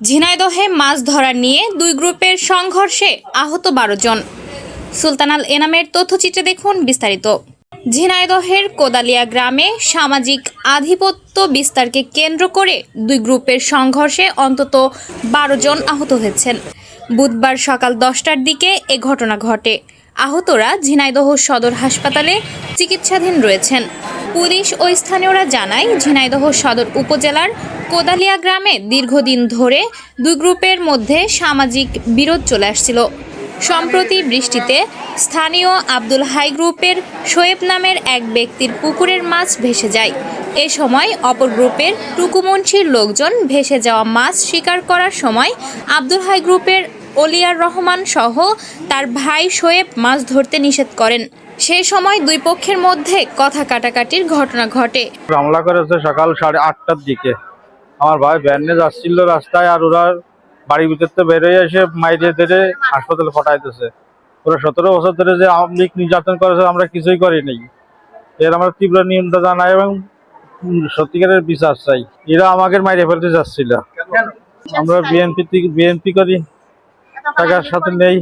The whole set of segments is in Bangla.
ঝিনাইদহে মাছ ধরা নিয়ে দুই গ্রুপের সংঘর্ষে আহত বারো জন। সুলতানাল এনামের তথ্যচিত্রে দেখুন বিস্তারিত। ঝিনাইদহের কোদালিয়া গ্রামে সামাজিক আধিপত্য বিস্তারকে কেন্দ্র করে দুই গ্রুপের সংঘর্ষে অন্তত বারো জন আহত হয়েছেন। বুধবার সকাল দশটার দিকে এ ঘটনা ঘটে। আহতরা ঝিনাইদহ সদর হাসপাতালে চিকিৎসাধীন রয়েছেন। পুলিশ ও স্থানীয়রা জানায়, ঝিনাইদহ সদর উপজেলার কোদালিয়া গ্রামে দীর্ঘদিন ধরে দুই গ্রুপের মধ্যে সামাজিক বিরোধ চলে আসছিল। সম্প্রতি বৃষ্টিতে স্থানীয় আব্দুল হাই গ্রুপের শোয়েব নামের এক ব্যক্তির পুকুরের মাছ ভেসে যায়। এ সময় অপর গ্রুপের টুকুমুন্সির লোকজন ভেসে যাওয়া মাছ শিকার করার সময় আব্দুল হাই গ্রুপের অলিয়ার রহমান সহ তার ভাই শোয়েব মাছ ধরতে নিষেধ করেন। সেই সময় দুই পক্ষের মধ্যে কথা কাটাকাটির ঘটনা ঘটে। করেছে সকাল সাড়ে আটটার দিকে। আমার ভাই ভ্যানে যাচ্ছিল রাস্তায় আর ওরা বাড়ির ভিতর তো বেরোয় এসে মাইরে ধরে হাসপাতালে ফটাইতেছে ওরা সতেরো বছর ধরে যে আওয়ামী নির্যাতন করেছে, আমরা কিছুই করিনি। এর আমরা তীব্র নিন্দা জানাই এবং সত্যিকারের বিচার চাই। এরা আমাকে মাইরে ফেলতে যাচ্ছিল। আমরা বিএনপি বিএনপি করি, টাকার সাথে নেই।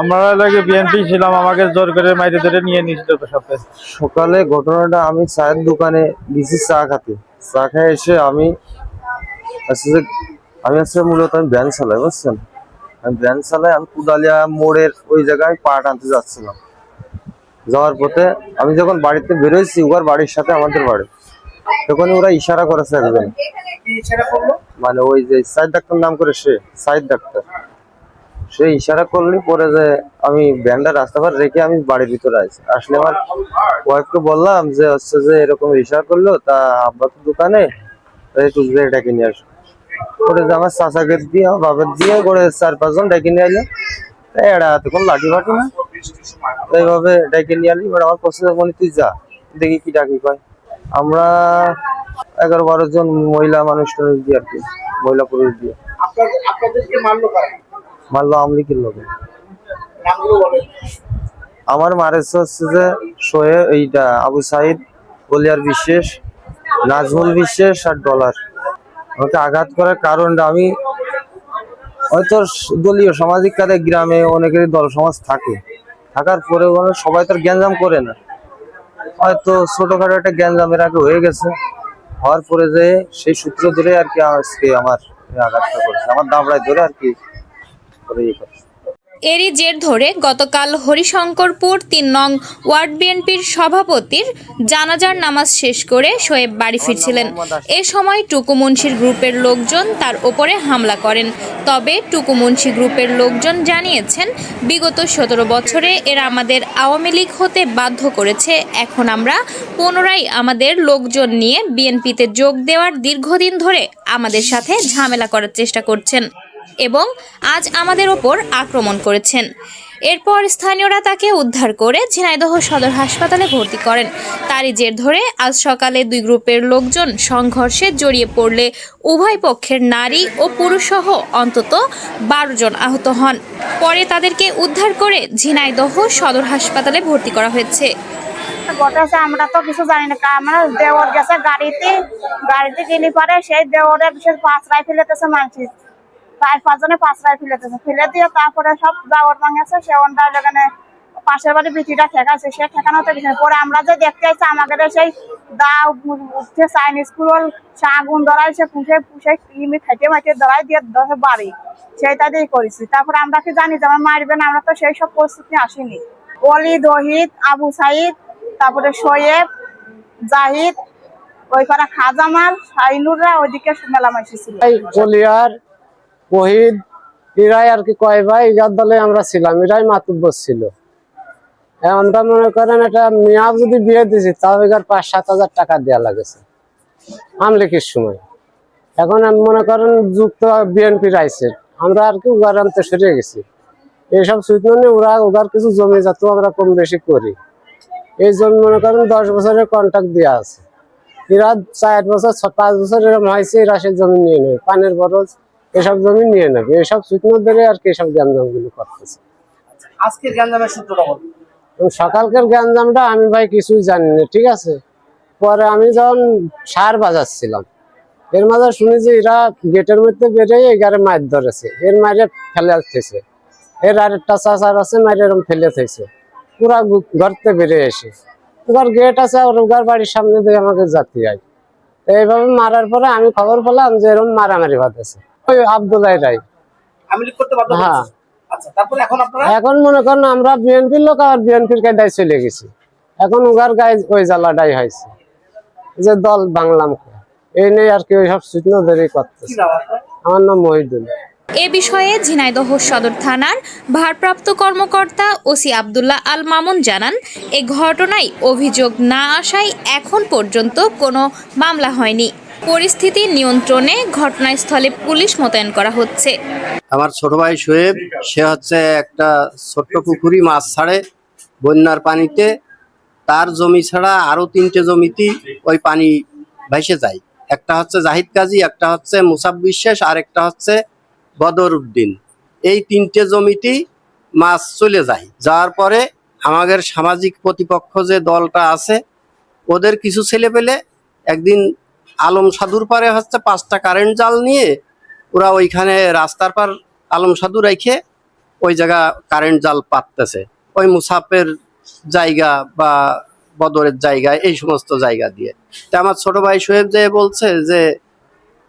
আমরা লাগে বিএনপি ছিলাম, আমাকে জোর করে মাইরে ধরে নিয়ে নিয়েছিল সাথে। সকালে ঘটনাটা আমি চায়ের দোকানে গেছি চা খাতে। চা খেয়ে এসে আমি আসলে আমি আসলে মূলত আমি ভ্যান চালাই বুঝছেন? আমি ভ্যান চালাই আমি কুদালিয়া মোড়ের ওই জায়গায় পাট আনতে যাচ্ছিলাম। যাওয়ার পথে আমি যখন বাড়িতে বেরোইছি ওর বাড়ির সাথে আমাদের বাড়ি। তখন ওরা ইশারা করেছে একজন। মানে ওই যে সাইদ ডাক্তার নাম করে সে সাইদ ডাক্তার। সে ইশারা করলি পরে যে আমি ভ্যানটা রাস্তা পার রেখে আমি বাড়ির ভিতরে আছি আসলে আমার ওয়াইফকে বললাম যে হচ্ছে যে এরকম ইশারা করল তা আব্বা তো দোকানে তাই তুজবে ডেকে নিয়ে আসো। করে আমার চাচাকে দিয়ে বাবার দিয়ে করে চার পাঁচজন ডেকে নিয়ে আইলো এরা কোনো লাঠি ফাটি না। এইভাবে ডেকে নিয়ে আলি এবার আমার পছন্দ মনে তুই যা, দেখি কি ডাকি কয়। আমরা এগারো বারো জন মহিলা মানুষ দিয়ে আর কি, মহিলা পুরুষ দিয়ে। মারলো আমলিকের লোকে। আমার মারেছে হচ্ছে যে শোয়ে এইটা আবু সাইদ, বলিয়ার বিশেষ, নাজমুল বিশেষ আর ডলার। আমাকে আঘাত করার কারণটা আমি হয়তো দলীয় সামাজিক কাজে গ্রামে অনেকেরই দল সমাজ থাকে। থাকার পরে সবাই তো গ্যাঞ্জাম করে না। হয়তো ছোটখাটো একটা গ্যাঞ্জামের আগে হয়ে গেছে। হওয়ার পরে যে সেই সূত্র ধরে আর কি আজকে আমার আঘাতটা করেছে। আমার দামড়ায় ধরে আর কি করে ইয়ে করেছে। এরই জের ধরে গতকাল হরিশঙ্করপুর তিন নং ওয়ার্ড বিএনপির সভাপতির জানাজার নামাজ শেষ করে শোয়েব বাড়ি ফিরছিলেন। এ সময় টুকু মুন্সির গ্রুপের লোকজন তার ওপরে হামলা করেন। তবে টুকু মুন্সি গ্রুপের লোকজন জানিয়েছেন, বিগত সতেরো বছরে এরা আমাদের আওয়ামী লীগ হতে বাধ্য করেছে। এখন আমরা পুনরায় আমাদের লোকজন নিয়ে বিএনপিতে যোগ দেওয়ার দীর্ঘদিন ধরে আমাদের সাথে ঝামেলা করার চেষ্টা করছেন। এবং আজ আমাদের ওপর আক্রমণ করেছেন। এরপর স্থানীয়রা তাকে উদ্ধার করে ঝিনাইদহ সদর হাসপাতালে ভর্তি করেন। তারই জের ধরে আজ সকালে দুই গ্রুপের লোকজন সংঘর্ষে জড়িয়ে পড়লে উভয় পক্ষের নারী ও পুরুষসহ অন্তত বারো জন আহত হন। পরে তাদেরকে উদ্ধার করে ঝিনাইদহ সদর হাসপাতালে ভর্তি করা হয়েছে। ঘটেছে আমরা তো কিছু জানি না। আমরা দেওয়ার গেছে গাড়িতে গাড়িতে গেলে পরে সেই দেওয়ারে বিশেষ পাঁচ রায় ফেলেতেছে মানুষ প্রায় পাঁচজনে পাঁচ রায় ফেলেতেছে ফেলে দিয়ে তারপরে সব দেওয়ার ভাঙেছে, সে ওনটা যেখানে পাশের বাড়ি বিটিটা সে ঠেকানো তো পরে আমরা যে দেখতে আমাদের সেই দা উঠছে চাইনিজ স্কুল সে আগুন ধরাই সে পুষে পুষে খেটে মাটিয়ে ধরাই দিয়ে বাড়ি। সেইটা দিয়েই করেছি। তারপরে আমরা কি জানি যে আমার মারবে না আমরা তো সেই সব পরিস্থিতি আসিনি। অলি দহিদ আবু সাইদ, তারপরে শোয়েব জাহিদ ওই পাড়া খাজামাল শাহিনুররা ওইদিকে মেলামেশি ছিল ওহিদ এরাই আর কি কয় ভাই, যার দলে আমরা ছিলাম, এরাই মাতুব্বর ছিল। আমরা মনে করেন এটা মেয়া যদি বিয়ে দিছি, তাও এগার পাঁচ, সাত হাজার টাকা দেওয়া লাগেছে। আমলিকের সময়। এখন মনে করেন যুক্ত বিএনপি রাইছে, আমরা আর কি উগার আনতে সরে গেছি। এইসব সুইতনে ওরা ওগার কিছু জমি যাতে আমরা কম বেশি করি। এই জমি মনে করেন দশ বছরের কন্ট্রাক্ট দেওয়া আছে। এরা চার বছর, পাঁচ বছর এরকম হয়েছে, এরা সে জমি নিয়ে নেবে পানের বরজ এসব জমি নিয়ে নেবে। এসব শুকনো ধরে আর কি এসব গ্যাঞ্জামগুলো করতেছে। আজকের গ্যাঞ্জামের সূত্রটা বলুন সকালকার গ্যাঞ্জামটা আমি ভাই কিছুই জানি না ঠিক আছে? পরে আমি যখন সার বাজাচ্ছিলাম এর মাঝে শুনি যে এরা গেটের মধ্যে বেরিয়ে এগারে মাছ ধরেছে। এর মারে ফেলে আসতেছে। এর আরেকটা চাচার আছে মারে এরকম ফেলে থেছে পুরা ঘরতে বেরিয়ে এসে। ওগার গেট আছে আর ওগার বাড়ির সামনে দিয়ে আমাকে জাতি হয়। এইভাবে মারার পরে আমি খবর পেলাম যে এরকম মারামারি বাঁধেছে। আবদুল্লাহ বাধ্য হ্যাঁ। আচ্ছা তারপরে এখন মনে করেন আমরা বিএনপির লোক আর বিএনপির কায়দায় চলে গেছি। এখন উগার গায়ে ওই জ্বালাটাই হয়েছে। যে দল বাংলাম এই নিয়ে আর কি ওই সব সূচনা ধরে করতেছে। আমার নাম মহিদুল। এ বিষয়ে ঝিনাইদহ সদর থানার ভারপ্রাপ্ত কর্মকর্তা ওসি আবদুল্লাহ আল মামুন জানান এ ঘটনায় অভিযোগ না আসায় এখন পর্যন্ত কোনো মামলা হয়নি। পরিস্থিতি নিয়ন্ত্রণে ঘটনাস্থলে পুলিশ মোতায়েন করা হচ্ছে। আমার ছোট ভাই শোয়েব সে হচ্ছে একটা ছোট্ট পুকুরি মাছ ছাড়ে বন্যার পানিতে। তার জমি ছাড়া আরও তিনটে জমিতে ওই পানি ভেসে যায়। একটা হচ্ছে জাহিদ কাজী, একটা হচ্ছে মুসাব বিশ্বাস, আর একটা হচ্ছে বদর উদ্দিন। এই তিনটে জমিতে মাছ চলে যায়। যাওয়ার পরে আমাদের সামাজিক প্রতিপক্ষ যে দলটা আছে, ওদের কিছু ছেলে পেলে একদিন আলম সাধুর পারে হচ্ছে পাঁচটা কারেন্ট জাল নিয়ে ওরা ওইখানে রাস্তার পার আলম সাধু রেখে ওই জায়গা কারেন্ট জাল পাততেছে। ওই মুসাফের জায়গা বা বদরের জায়গা, এই সমস্ত জায়গা দিয়ে। তা আমার ছোট ভাই সোহেব যে বলছে যে,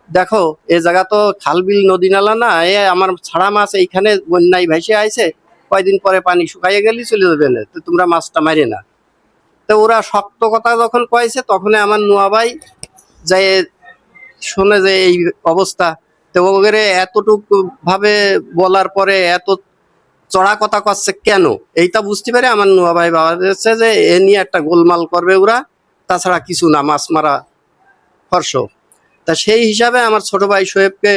দেখো, এ জায়গা তো খালবিল নদী নালা না, এ আমার ছাড়া মাছ এইখানে বন্যায় ভেসে আইছে, কয়দিন পরে পানি শুকাইয়ে গেলি চলে যাবে না, তো তোমরা মাছটা মারে না তো ওরা শক্ত কথা যখন কয়েছে তখন আমার নোয়া ভাই যে শুনে যে এই অবস্থা, তো এতটুকু ভাবে বলার পরে এত চড়া কথা করছে কেন? এইটা বুঝতে পারে আমার নোয়া ভাই বাবা যে, এ নিয়ে একটা গোলমাল করবে ওরা, তাছাড়া কিছু না, মাছ মারা হর্ষ। তা সেই হিসাবে আমার ছোট ভাই শোয়েবকে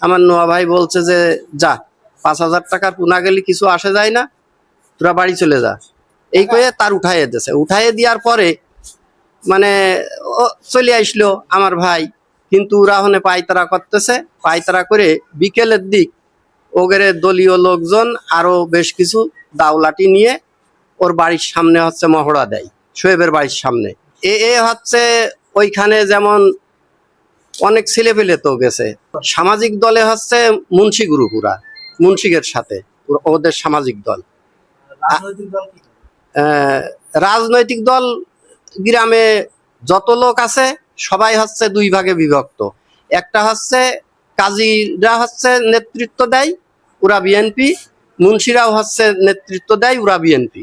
আমার নোয়া ভাই বলছে যে, যা, পাঁচ হাজার টাকার পুনা গেলে কিছু আসে যায় না, তোরা বাড়ি চলে যা। এই কয়ে তার উঠাইয়ে দিয়েছে। উঠাইয়ে দেওয়ার পরে মানে ও চলে আসলো আমার ভাই। কিন্তু ওরা হনে পায়তারা করতেছে। পায়তারা করে বিকেলের দিক ওগেরে দলীয় লোকজন আরও বেশ কিছু দাওলাটি নিয়ে ওর বাড়ির সামনে হচ্ছে মহড়া দেয় শোয়েবের বাড়ির সামনে। এ এ হচ্ছে ওইখানে যেমন অনেক ছেলে পেলে তো গেছে। সামাজিক দলে হচ্ছে মুন্সি গ্রুপুরা মুন্সিকের সাথে ওদের সামাজিক দল। রাজনৈতিক দল গ্রামে যত লোক আছে, সবাই হচ্ছে দুই ভাগে বিভক্ত। একটা হচ্ছে কাজীরা হচ্ছে নেতৃত্ব দেয়, ওরা বিএনপি। মুন্সিরাও হচ্ছে নেতৃত্ব দেয়, ওরা বিএনপি।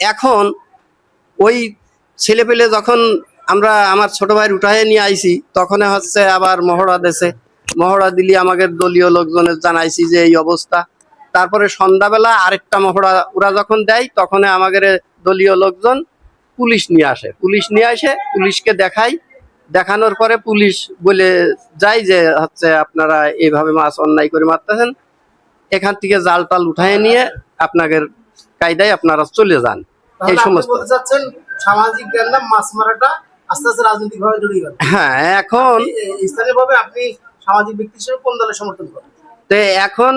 এখন ওই ছেলেপেলে যখন আমরা আমার ছোট ভাইয়ের উঠায় নিয়ে আইছি, তখন হচ্ছে আবার মহড়া দেশে মহড়া দিলি আমাদের দলীয় লোকজনের জানাইছি যে এই অবস্থা। তারপরে সন্ধ্যাবেলা আরেকটা মহড়া ওরা যখন দেয়, তখন আমাদের দলীয় লোকজন পুলিশ নিয়ে আসে। পুলিশ নিয়ে আসে পুলিশকে দেখাই। দেখানোর পরে পুলিশ বলে যায় যে হচ্ছে আপনারা এইভাবে মাছ অন্যায় করে মারতেছেন। এখান থেকে জাল টাল উঠায় নিয়ে আপনাদের কায়দায় আপনারা চলে যান। এই সমস্ত। সামাজিক মাছ মারাটা আস্তে আস্তে রাজনৈতিক জড়িয়ে গেল হ্যাঁ এখন স্থানীয় আপনি সামাজিক ব্যক্তি হিসেবে কোন দলের সমর্থন করেন? তো এখন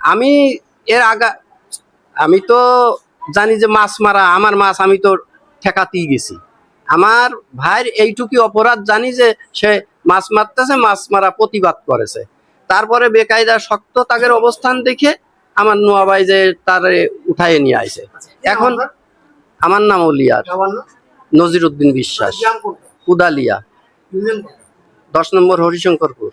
আমি এর আগা আমি তো জানি যে মাছ মারা আমার মাছ আমি তো ঠেকাতেই গেছি। আমার ভাইয়ের এইটুকু অপরাধ জানি যে সে মাছ মারতেছে মাছ মারা প্রতিবাদ করেছে। তারপরে বেকায়দা শক্ত তাদের অবস্থান দেখে আমার নোয়া ভাই যে তার উঠায় নিয়ে আইছে। এখন আমার নাম অলিয়ার। নজির উদ্দিন বিশ্বাস। কুদালিয়া দশ নম্বর হরিশঙ্করপুর।